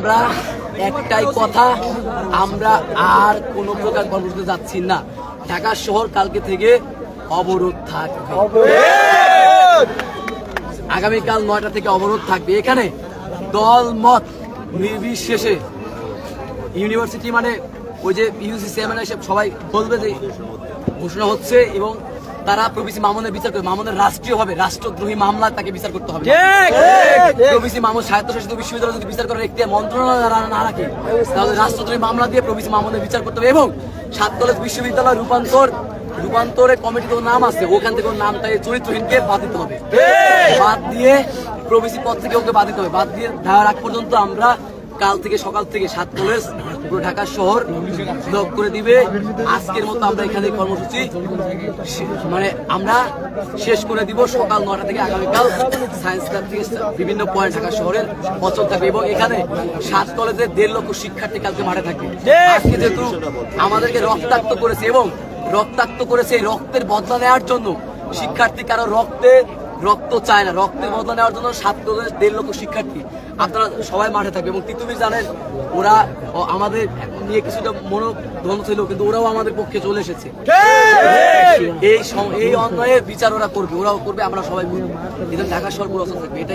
আমরা একটাই কথা, আমরা আর কোনো প্রকার কর্মসূচিতে যাচ্ছি না। ঢাকা শহর কালকে থেকে অবরোধ থাকবে। আগামীকাল নয়টা থেকে অবরোধ থাকবে। এখানে দল মত নির্বিশেষে ইউনিভার্সিটি মানে ওই যে ইউসি চেয়ারম্যান এসে সবাই বলবে যে ঘোষণা হচ্ছে এবং তারা প্রবিসি মামুনের বিচার করবে। মামুনের রাষ্ট্রীয় হবে। রাষ্ট্রদ্রোহী মামলা তাকে বিচার করতে হবে। প্রবিসি মামুন স্বায়ত্তশাসিত বিশ্ববিদ্যালয় যদি বিচার করার একটি মন্ত্রণালয় না- না রাখে তাহলে রাষ্ট্রদ্রোহী মামলা দিয়ে প্রবিসি মামুনের বিচার করতে হবে এবং সাত কলেজ বিশ্ববিদ্যালয় রূপান্তর রূপান্তরে কমিটিতে ওর নাম আছে। ওখান থেকে নামটা এই চরিত্রহীনকে বাদ দিতে হবে। বাদ দিয়ে প্রবেশী পদ থেকে ওকে বাদ দিতে হবে। বাদ দিয়ে আগ পর্যন্ত আমরা কাল থেকে সকাল থেকে সাত কলেজ পুরো ঢাকা শহর ব্লক করে দিবে। আজকের মতো আমরা এখানে কর্মসূচি মানে আমরা শেষ করে দিব সকাল নটা থেকে আগামীকাল সায়েন্স ক্লাব থেকে বিভিন্ন পয়েন্ট ঢাকা শহরের অচল থাকবে এবং এখানে সাত কলেজে দেড় লক্ষ শিক্ষার্থী কালকে মাঠে থাকবে আজকে যেহেতু আমাদেরকে রক্তাক্ত করেছে এবং রক্তাক্ত করেছে রক্তের বদলা নেওয়ার জন্য শিক্ষার্থী কারও রক্তে রক্ত চায় না রক্তের বদলা নেওয়ার জন্য সাত কলেজের দেড় লক্ষ শিক্ষার্থী। আপনারা সবাই মাঠে থাকবে। এবং তিতুমির জানেন ওরা আমাদের নিয়ে কিছুটা মনোধন ছিল কিন্তু ওরাও আমাদের পক্ষে চলে এসেছে। এই এই অন্যায়ের বিচার ওরা করবে ওরাও করবে আমরা সবাই মিলে। ঢাকা সরকার থাকবে এটাই